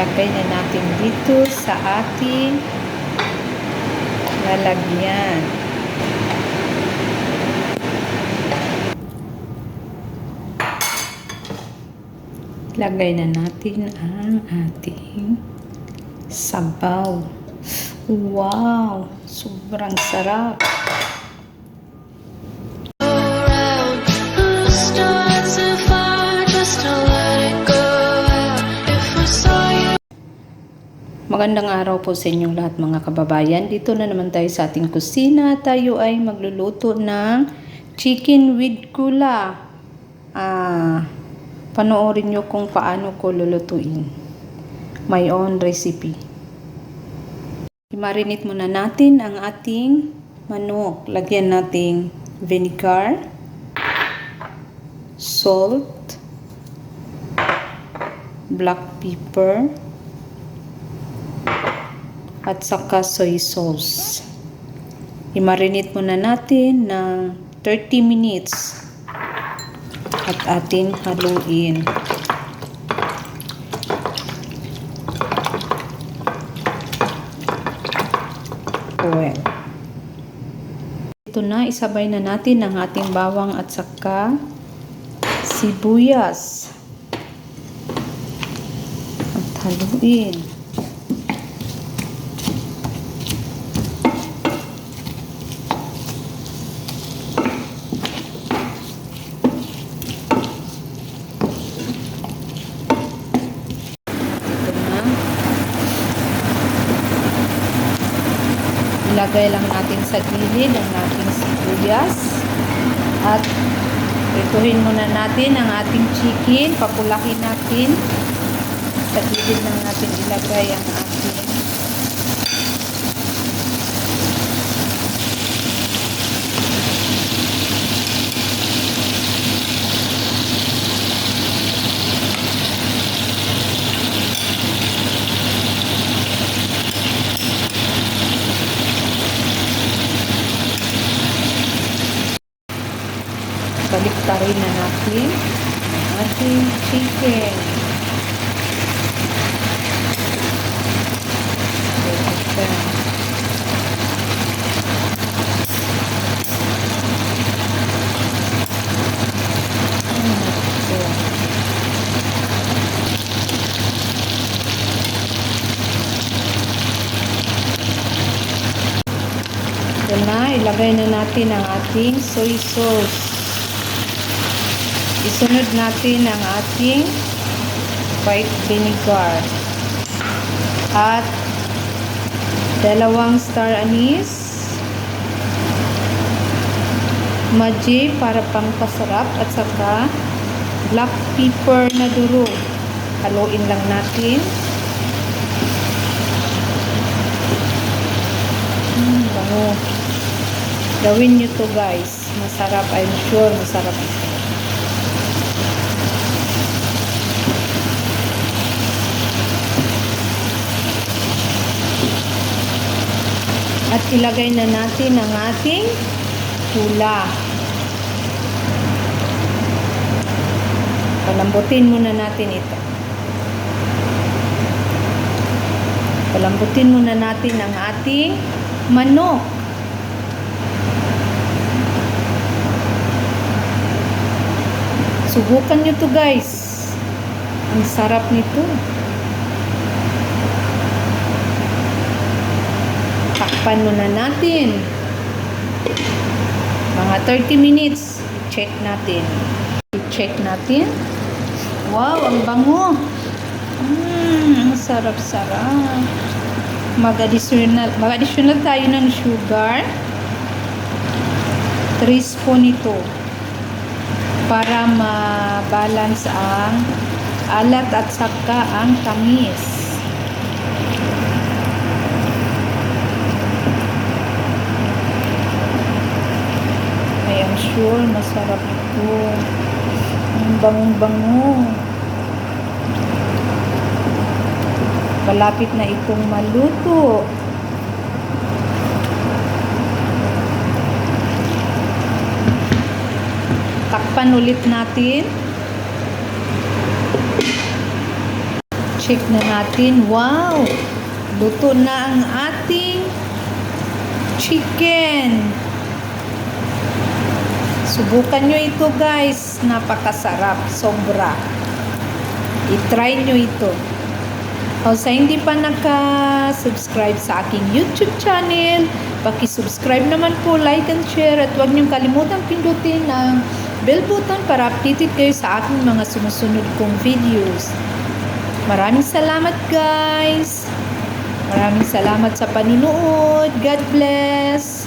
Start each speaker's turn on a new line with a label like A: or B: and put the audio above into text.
A: ilagay na natin dito sa ating lalagyan. Lagay na natin ang ating sabaw. Wow! Sobrang sarap. Magandang araw po sa inyong lahat mga kababayan. Dito na naman tayo sa ating kusina. Tayo ay magluluto ng chicken with gula. Ah, panoorin nyo kung paano ko lulutuin. My own recipe. I-marinate muna natin ang ating manok. Lagyan nating vinegar, salt, black pepper, at saka soy sauce. I-marinate muna natin ng 30 minutes at ating haluin. Oil. Ito na, isabay na natin ang ating bawang at saka sibuyas. At haluin. Ito na. Ilagay lang natin sa gilid ang ating sibuyas. At ituhin muna natin ang ating chicken. Papulakin natin. Sa gilid lang natin ilagay ang ating baliktarin na natin ang ating chicken. Ito. Na, ilagay na natin ang ating soy sauce. Isunod natin ang ating white vinegar. At dalawang star anise. Maji para pangpasarap at saka black pepper na durog haluin lang natin. Hmm, bango. Gawin nyo to guys. Masarap I'm sure masarap. ito At ilagay na natin ang ating hula. Palambutin muna natin ito. Palambutin muna natin ang ating manok. Subukan nyo to guys. Ang sarap nito. Takpan muna natin. Mga 30 minutes. Check natin. I-check natin. Wow, ang bango. Mmm, ang sarap-sarap. Mag-additional, mag-additional tayo ng sugar. 3 spoon ito. Para ma-balance ang alat at saka ang tamis. Sure masarap ito. Ang bangong-bango. Malapit na itong maluto. Takpan ulit natin. check na natin. Wow! Luto na ang ating chicken. Subukan nyo ito guys. Napakasarap. Sobra. I-try nyo ito. O sa hindi pa naka-subscribe sa aking YouTube channel, paki-subscribe naman po, like and share at huwag niyong kalimutang pindutin ang bell button para updated kayo sa aking mga sumusunod kong videos. Maraming salamat guys! Maraming salamat sa paninuod. God bless!